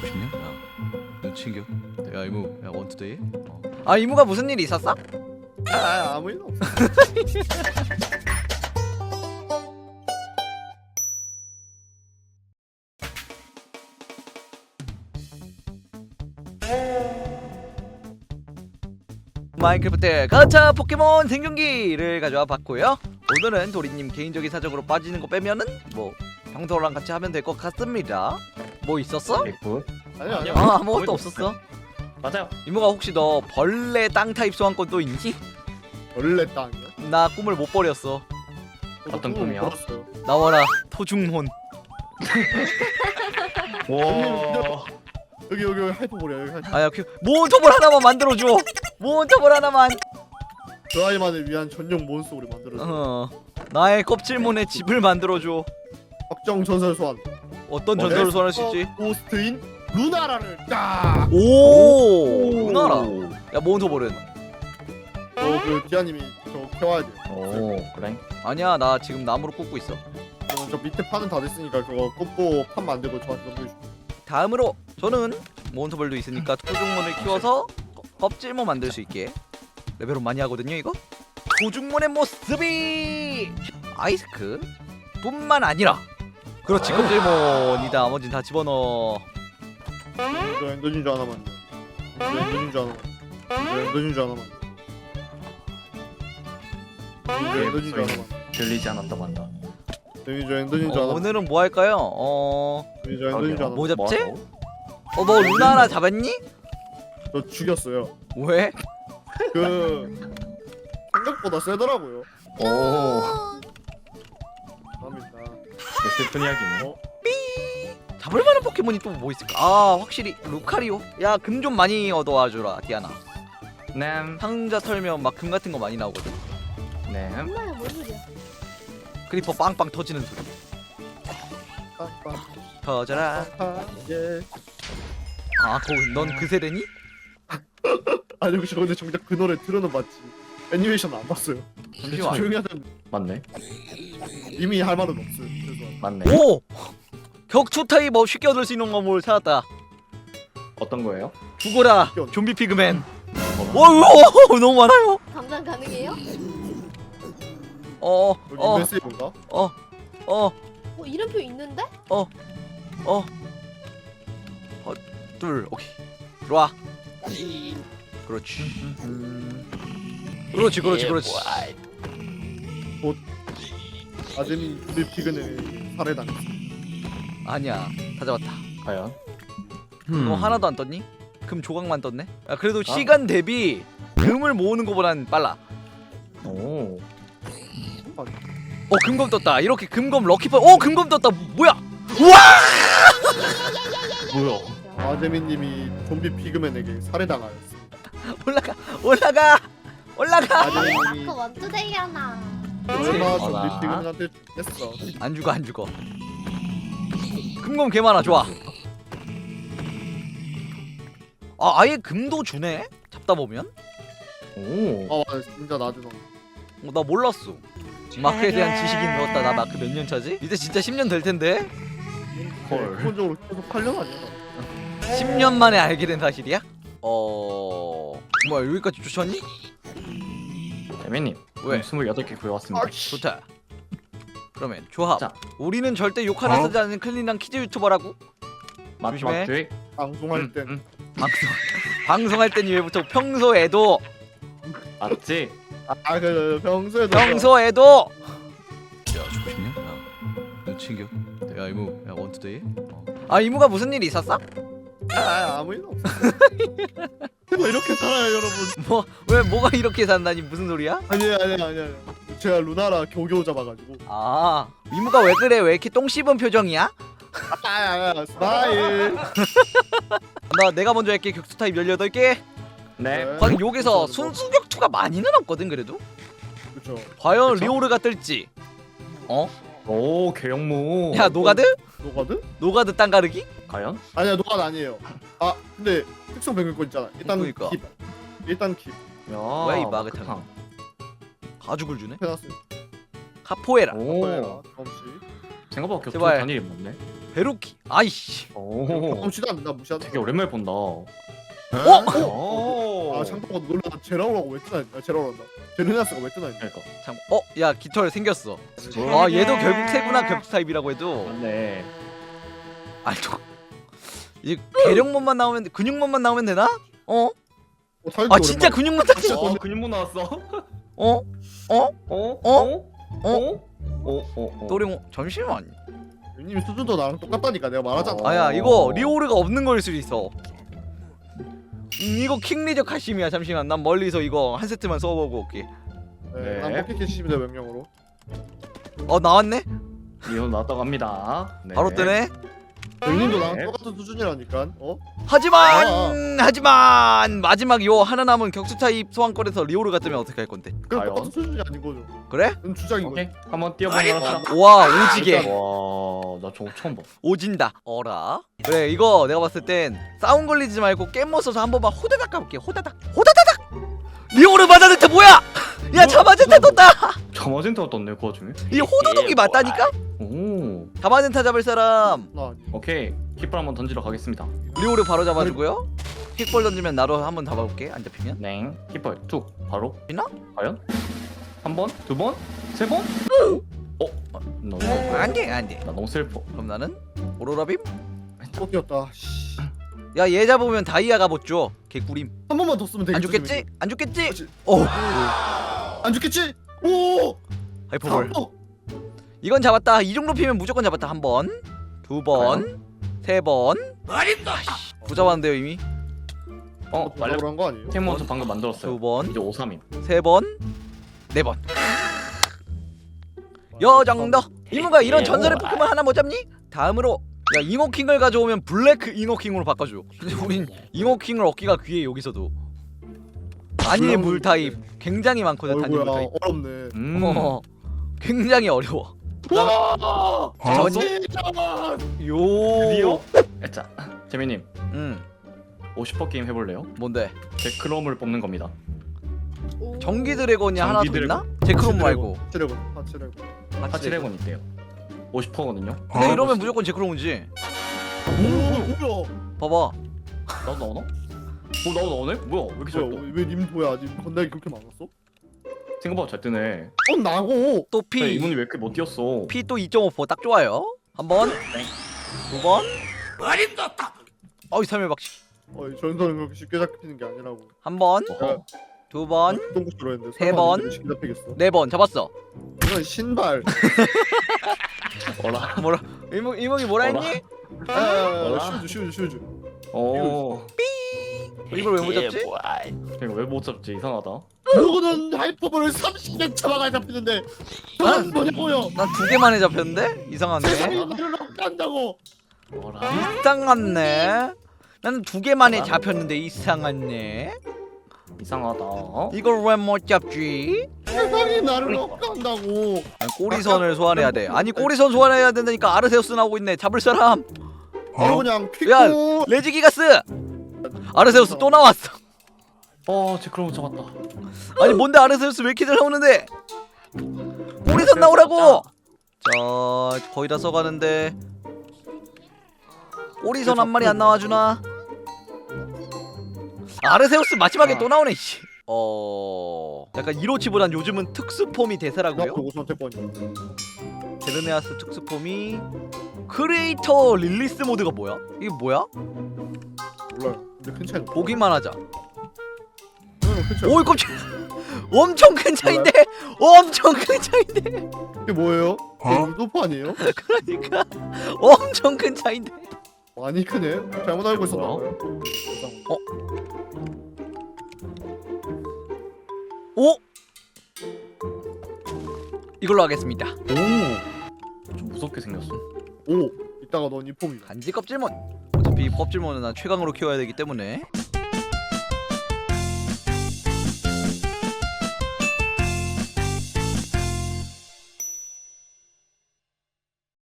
주고 싶냐? 야, 눈 챙겨. 야 이모, 야 원투데이. 어. 아 이모가 무슨 일이 있었어? 아, 아 아무 일 없어. 마인크래프트 가차 포켓몬 생존기를 가져와 봤고요. 오늘은 도리님 개인적인 사정으로 빠지는 거 빼면은 뭐 평소랑 같이 하면 될 것 같습니다. 뭐 있었어? 굿. 아니 아니. 아 아무것도 아무것도 없었어. 맞아요. 이모가 혹시 너 벌레 땅 타입 소환권 또 있니? 원래 땅이요. 나 꿈을 못 버렸어. 저도 어떤 꿈을 꿈이요? 꿨어요. 나와라 토중혼. 와. 여기 여기 여기 하이퍼볼이야 여기 하이퍼. 아야 그 몬터볼 하나만 만들어줘. 몬터볼 하나만. 그 아이만을 위한 전용 몬스터를 만들어. 어 나의 껍질몬의 집을 만들어줘. 확정 전설 소환. 어떤 어, 전설을 에스퍼 소환할 수 있지? 고스트인 루나라를 딱. 오 누나라. 야 몬터볼은 저그 디아님이 저 캐와야 돼. 오, 그래. 아니야 나 지금 나무로 꽂고 있어. 저는 저 밑에 판은 다 됐으니까 그거 꽂고 판 만들고 저한테 넘겨주시면. 다음으로 저는 몬터볼도 있으니까 토중몬을 키워서 거- 껍질몬 만들 수 있게 레벨업 많이 하거든요 이거. 토중몬의 모습이 아이스크 뿐만 아니라 그렇지 껍질몬이다 나머진 다 집어넣어. 저 엔더진 줄 하나만요. 저 엔더진 줄 하나만. 저 엔더진 줄 하나만. 저 엔더진 줄 하나만. 들리지 않았다고 한다. 저기 저 엔더진 줄 어, 하나만. 오늘은 뭐 할까요? 어, 저기 저 엔더진 줄 하나만. 뭐 잡지? 하라고? 어, 너 루나 하나 잡았니? 저 죽였어요. 왜? 그 생각보다 세더라고요. 오. 슬픈 이야기네. 어? 잡을 만한 포켓몬이 또 뭐 있을까? 아, 확실히 루카리오. 야, 금 좀 많이 얻어와 주라, 디아나. 네. 상자 털면 막 금 같은 거 많이 나오거든. 네. 엄마야 뭔 소리야? 크리퍼 빵빵 터지는 소리. 빵빵. 터져라. 아, 예. 아, 넌그 세대니? 아니 혹시 근데 정작 그 노래 들어는 봤지. 애니메이션 안 봤어요. 잠시만. 조용히 하던 맞네. 이미 할 말은 없어요. 맞네. 오! 격투 타입 뭐 쉽게 얻을 수 있는 건뭘 찾았다. 어떤 거예요? 죽어라, 좀비 피그맨. 어, 오, 너무 많아요. 감당 가능해요? 어, 여기 어, 메시지인가? 어, 어, 뭐 이름표 있는데? 어, 어, 둘, 오케이. 들어와. 그렇지. 그렇지, 그렇지, 그렇지. 아재민 우리 피그네 살해당했어. 아니야, 다 잡았다. 과연? 너 하나도 안 떴니? 금 조각만 떴네. 야, 그래도 아. 시간 대비 금을 모으는 것보단 빨라. 오. 어, 금검 떴다. 이렇게 금검 럭키퍼. 어, 금검 떴다. 뭐야? 우와! 뭐야? 아재민님이 좀비 피그맨에게 살해당하였습니다. 올라가, 올라가, 올라가. 아재민님이 아까 원투데이 하나. 얼마 어라. 좀비 피그맨한테 했어. 안 죽어, 안 죽어. 금검 개 많아. 좋아. 아, 아예 금도 주네. 잡다 보면. 오. 아 맞아 진짜 나도 어, 나 몰랐어. 마크에 대한 지식이 늘었다. 나 마크 몇 년 차지? 이제 진짜 10년 될 텐데. 헐. 기본적으로 계속 8년 아니야? 10년 만에 알게 된 사실이야? 어... 뭐야 여기까지 쫓았니? 에미님. 왜? 28개 구해왔습니다. 아씨. 좋다. 그러면 조합. 자. 우리는 절대 욕 하나 어? 쓰지 않는 클린한 키즈 유튜버라고. 맞, 조심해. 맞지? 방송할 음, 땐 음. 방송 방송할 땐 이외부터 평소에도 맞지? 아 그 평소에도 평소에도. 야 죽고 싶냐? 야, 눈 챙겨. 야 이모, 야 원투데이. 어. 아 이모가 무슨 일이 있었어? 아, 아 아무 일 없어. 제가 이렇게 살아요 여러분. 뭐 왜 뭐가 이렇게 산다니 무슨 소리야? 아니에요 아니에요 아니에요. 제가 루나라 교교 잡아가지고. 아 이모가 왜 그래? 왜 이렇게 똥 씹은 표정이야? 아야 스마일. 나 내가 먼저 할게 격투 타입 18개. 네. 네. 과연 여기서. 순수 격투가 많이는 없거든 그래도. 그렇죠. 과연 그쵸? 리오르가 뜰지. 오, 개영무. 야 노가드? 노가드? 노가드 땅 가르기? 과연? 아니야 노가드 아니에요. 아 근데 특성 변경권 있잖아. 일단 그러니까. 킵. 일단 킵. 야. 왜 이. 마그탕? 가죽을 주네. 해놨어요. 카포에라. 오. 뭐야? 경험치. 생각보다 격투 제발. 단일이 많네. 베루키 아이씨 오. 무시도 안 된다 무시한다 되게 오랜만에 본다. 어? 오. 아 창동아 놀라 제라오라고 왜 뜨나 제라오란다 제르네아스가 왜 뜨나 그러니까. 참, 어? 야 깃털 생겼어 아 얘도 결국 새구나 격투 타입이라고 해도 맞네. 아니 또 이제 계룡몸만 나오면 근육몸만 나오면 되나? 어? 어, 타이틀 아 진짜. 근육몸 딱 있어 어, 근육모 나왔어. 어? 어? 어? 어? 어? 어? 어? 어? 또링 잠시만 님 수준도 나랑 똑같다니까 내가 말하잖아 어. 아야 이거 리오르가 없는 거일 수도 있어 음, 이거 킹리저 카심이야 잠시만 난 멀리서 이거 한 세트만 써보고 올게 네, 네. 난 포켓 캐시입니다 명령으로 어 나왔네? 리온 나왔다고 합니다. 네. 바로 뜨네 님도 나랑 네. 똑같은 수준이라니까. 어? 하지만 하지만 마지막 요 하나 남은 격투 타입 소환권에서 리오르가 뜨면 어떻게 할 건데? 그럼 과연? 똑같은 수준이 아닌 거죠. 그래? 그건 주장인 거지 오케이. 한번 뛰어보는. 와 오지게. 와, 나 저거 처음 봐. 오진다. 어라. 그래 이거 내가 봤을 땐 싸움 걸리지 말고 게임 못 써서 한 번만 호다닥 가볼게. 호다닥. 호다다닥! 리오르 마자네트 뭐야? 야 자마젠타 떴다 자마젠타가 떴네 그 와중에. 이 호도독이 맞다니까 오. 자마젠타 잡을 사람 나 오케이. 킥볼 한번 던지러 가겠습니다. 리오르 바로 잡아주고요 킥볼 던지면 나로 한번 잡아볼게 안 잡히면 네. 킥볼 툭 바로. 있나? 과연? 한 번, 두 번, 세 번? 어? 나 너무 안돼 안돼 나 너무 슬퍼. 그럼 나는 오로라빔 또 뛰었다 씨. 야 얘 잡으면 다이아가 못줘 개꿀임 한 번만 더 쓰면 되겠지 안 죽겠지? 안 죽겠지? 그렇지. 오 안 죽겠지? 오! 하이퍼볼. 어, 이건 잡았다. 이 정도 피면 무조건 잡았다. 한 번 두 번 세번. 못 잡았는데요 이미? 어, 말려 말려. 그런 거 아니에요? 테모저 방금 만들었어요. 두 번 이제 5, 3인. 세번 네 번. 여정도? 이모가 이런 전설의 포켓몬 하나 못 잡니? 다음으로 야 잉어킹을 가져오면 블랙 잉어킹으로 바꿔줘. 근데 우린 잉어킹을 얻기가 귀해 여기서도 단일 물론- 물 타입 굉장히 많거든 단일 물 어이구야 타입 어렵네 음. 어, 굉장히 어려워 와! 저니? 진짜! 요 드디어? 자, 재민님 응50% 게임 해볼래요? 뭔데 데크롬을 뽑는 겁니다. 오. 전기 드래곤이 하나 더 전기 있나? 제크롬 말고 하치레곤 하치레곤 하치레곤 있대요. 50%거든요. 근데 이러면 무조건 제크롬이지 오 뭐야 봐봐 나도 나오 나? 뭐 나도 나오네? 뭐야? 왜 이렇게 잘 떠? 뭐야 왜님 뭐야 님 건달이 그렇게 많았어? 생각보다 잘 뜨네. 어 나고 또 야, P 이분이 왜 이렇게 못 뛰었어? P 또 2.5%딱 좋아요 한번 땡. 두번 어이 삶의 박식 어이 전설은 그렇게 쉽게 잡히는 게 아니라고 한번 어허. 두번 동국으로 했는데 세 설마 번. 이렇게 쉽게 잡히겠어? 네번 잡았어 이건 신발 어라. 뭐라 이몽 이몽이 뭐라 어라. 했니? 아, 뭐라? 슈즈 슈즈 슈즈 어. 이걸 왜 못 잡지? 이거 왜못 잡지? 이상하다. 누구는 하이퍼볼을 30년 차마가 잡히는데 난 뭐냐고요 난 두 개만에 잡혔는데 이상하네 세상이 나를 넘게 한다고 어라. 이상하네 나는 두 개만에 잡혔는데 이상하네 이상하다. 어? 이걸 왜 못 잡지? 세상이 나를 넘게 한다고 아니, 꼬리선을 소환해야 돼 아니 꼬리선 소환해야 된다니까 아르세우스 나오고 있네 잡을 사람 바로 그냥 피고 야, 레지기가스 아르세우스 또 나왔어. 어, 제크롬 잡았다. 아니 뭔데 아르세우스 왜 이렇게 잘 나오는데? 꼬리선 나오라고! 자 거의 다 써가는데. 꼬리선 한 마리 안 나와주나? 아르세우스 마지막에 또 나오네 씨. 어 약간 이로치보단 요즘은 특수폼이 대세라고요? 누구 선택권이 제르네아스 특수폼이 크리에이터 릴리스 모드가 뭐야? 이게 뭐야? 몰라요 근데 큰 차이 보기만 하자. 큰 차이 오이 깜짝 엄청 큰 차인데? 엄청 큰 차인데? 이게 뭐예요? 어? 루도프 아니에요? 그러니까. 엄청 큰 차인데? 많이 크네. 잘못 알고 있었나 뭐야? 봐요. 오? 이걸로 하겠습니다. 오. 좀 무섭게 생겼어. 오! 이따가 넌 이 폼이다. 간지 껍질몬 어차피 껍질몬은 난 최강으로 키워야 되기 때문에